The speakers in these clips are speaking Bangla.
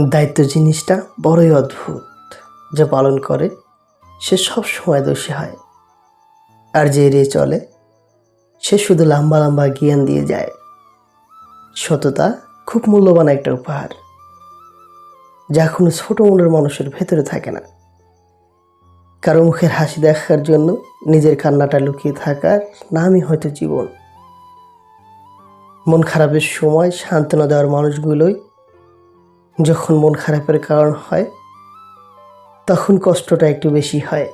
দায়িত্ব জিনিসটা বড়ই অদ্ভুত যে পালন করে, সে সব সময় দোষী হয়। আর যে এড়িয়ে চলে, সে শুধু লম্বা লম্বা জ্ঞান দিয়ে যায়। সততা খুব মূল্যবান একটা উপহার, যা কোনো ছোট মনের মানুষের ভেতরে থাকে না। কারও মুখের হাসি দেখার জন্য নিজের কান্নাটা লুকিয়ে থাকার নামই হয়তো জীবন। মন খারাপের সময় সান্ত্বনা দেওয়ার মানুষগুলোই যখন মন খারাপের কারণ হয়, তখন কষ্টটা একটু বেশি হয়।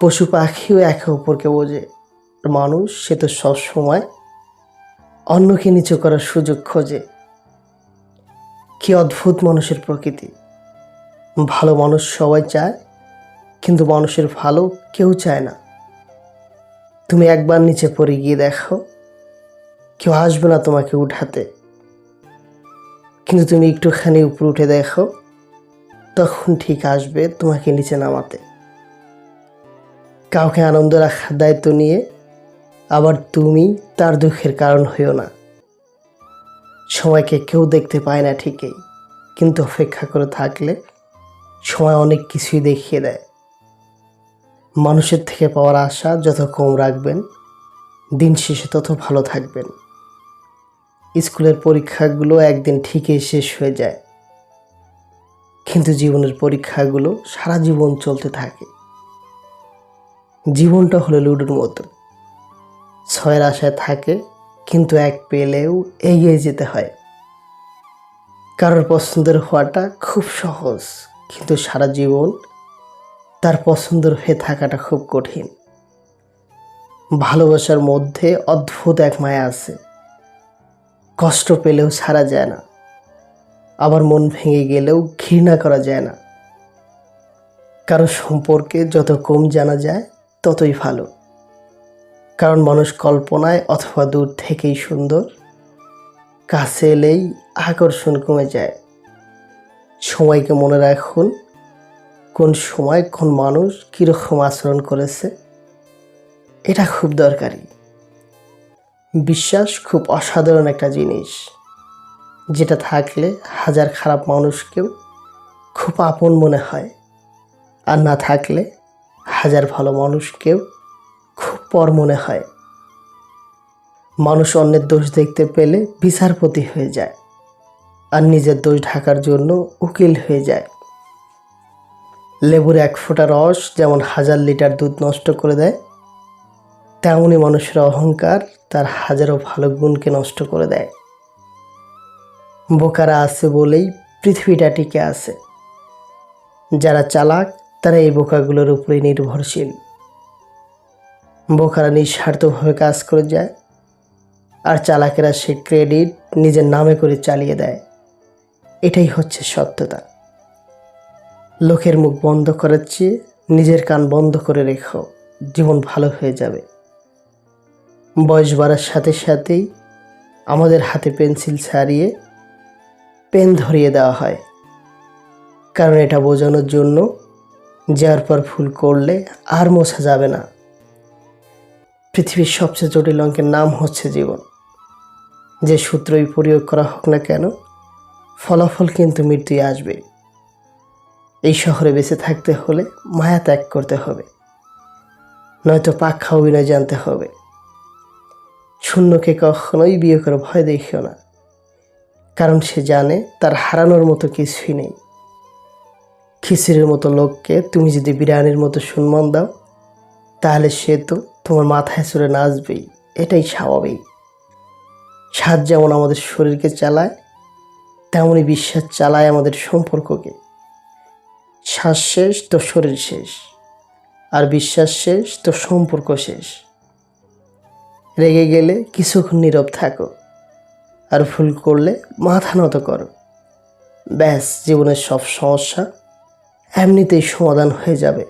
পশু পাখিও একে অপরকে বোঝে। মানুষ সে তো সবসময় অন্যকে নিচু করার সুযোগ খোঁজে। কি অদ্ভুত মানুষের প্রকৃতি। ভালো মানুষ সবাই চায়, কিন্তু মানুষের ভালো কেউ চায় না। তুমি একবার নিচে পড়ে গিয়ে দেখো, কেউ আসবে না তোমাকে উঠাতে। কিন্তু তুমি একটুখানি উপরে উঠে দেখো, তখন ঠিক আসবে তোমাকে নিচে নামাতে। কাউকে আনন্দ রাখার দায়িত্ব নিয়ে আবার তুমি তার দুঃখের কারণ হইও না। সময়কে কেউ দেখতে পায় না ঠিকই, কিন্তু অপেক্ষা করে থাকলে সময় অনেক কিছুই দেখিয়ে দেয়। মানুষের থেকে পাওয়ার আশা যত কম রাখবেন, দিন শেষে তত ভালো থাকবেন। স্কুলের পরীক্ষাগুলো একদিন ঠিকই শেষ হয়ে যায়। কিন্তু জীবনের পরীক্ষাগুলো সারা জীবন চলতে থাকে। জীবনটা হলো লুডোর মতো। ছয়ের আশায় থাকে, কিন্তু এক পেলেও এগিয়ে যেতে হয়। কারোর পছন্দের হওয়াটা খুব সহজ, কিন্তু সারা জীবন তার পছন্দের হয়ে থাকাটা খুব কঠিন। ভালোবাসার মধ্যে অদ্ভুত এক মায়া আছে। কষ্ট পেলেও ছাড়া যায় না। আবার মন ভেঙে গেলেও ঘৃণা করা যায় না। কারও সম্পর্কে যত কম জানা যায়, ততই ভালো। কারণ মানুষ কল্পনায় অথবা দূর থেকেই সুন্দর। কাছে এলেই আকর্ষণ কমে যায়। সময়কে মনে রাখুন, কোন সময় কোন মানুষ কীরকম আচরণ করেছে, এটা খুব দরকারি। বিশ্বাস খুব অসাধারণ একটা জিনিস। যেটা থাকলে হাজার খারাপ মানুষকেও খুব আপন মনে হয়। আর না থাকলে হাজার ভালো মানুষকেও খুব পর মনে হয়। মানুষ অন্যের দোষ দেখতে পেলে বিচারপতি হয়ে যায়। আর নিজের দোষ ঢাকার জন্য উকিল হয়ে যায়। লেবুর এক ফোঁটা রস যেমন হাজার লিটার দুধ নষ্ট করে দেয় তেমনই মানুষের অহংকার তার হাজারো ভালো গুণকে নষ্ট করে দেয়। বোকারা আছে বলেই পৃথিবীটা টিকে আছে। যারা চালাক, তারা এই বোকাগুলোর উপরেই নির্ভরশীল। বোকারা নিঃস্বার্থভাবে কাজ করে যায়, আর চালাকেরা সে ক্রেডিট নিজের নামে করে চালিয়ে দেয়। এটাই হচ্ছে সত্যতা। লোকের মুখ বন্ধ করার চেয়ে নিজের কান বন্ধ করে রেখো, জীবন ভালো হয়ে যাবে। বয়স বাড়ার সাথে সাথেই আমাদের হাতে পেন্সিল ছাড়িয়ে পেন ধরিয়ে দেওয়া হয়। কারণ এটা বোঝানোর জন্য যার পর ফুল করলে আর মোছা যাবে না। পৃথিবীর সবচেয়ে জটিল অঙ্কের নাম হচ্ছে জীবন। যে সূত্রই প্রয়োগ করা হোক না কেন, ফলাফল কিন্তু মৃত্যুই আসবে। এই শহরে বেঁচে থাকতে হলে মায়া ত্যাগ করতে হবে। নয়তো পাখা অভিনয় জানতে হবে। শূন্যকে কখনোই বিয়ে করে ভয় দেখিও না। কারণ সে জানে তার হারানোর মতো কিছুই নেই। খিচুড়ির মতো লোককে তুমি যদি বিরিয়ানির মতো সম্মান দাও, তাহলে সে তো তোমার মাথায় চড়ে নাচবেই। এটাই স্বাভাবিক। স্বাদ যেমন আমাদের শরীরকে চালায়, তেমনই বিশ্বাস চালায় আমাদের সম্পর্ককে। শ্বাস শেষ তো শরীর শেষ, আর বিশ্বাস শেষ তো সম্পর্ক শেষ। রেগে গেলে কিছুক্ষণ নীরব থাকো আর ভুল করলে মাথা নত করো। ব্যাস, জীবনের সব সমস্যা এমনিতেই সমাধান হয়ে যাবে।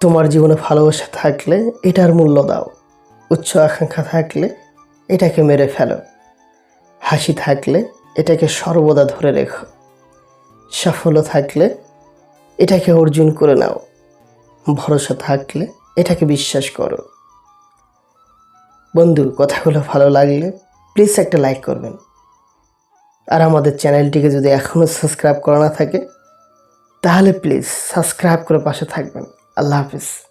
তোমার জীবনে ভালোবাসা থাকলে এটার মূল্য দাও। উচ্চ আকাঙ্ক্ষা থাকলে এটাকে মেরে ফেলো। হাসি থাকলে এটাকে সর্বদা ধরে রেখো। সাফল্য থাকলে এটাকে অর্জন করে নাও। ভরসা থাকলে এটাকে বিশ্বাস করো। বন্ধু, কথাগুলো ভালো লাগলে প্লিজ একটা লাইক করবেন। আর আমাদের চ্যানেলটিকে যদি এখনও সাবস্ক্রাইব করা না থাকে, তাহলে প্লিজ সাবস্ক্রাইব করে পাশে থাকবেন। আল্লাহ হাফিজ।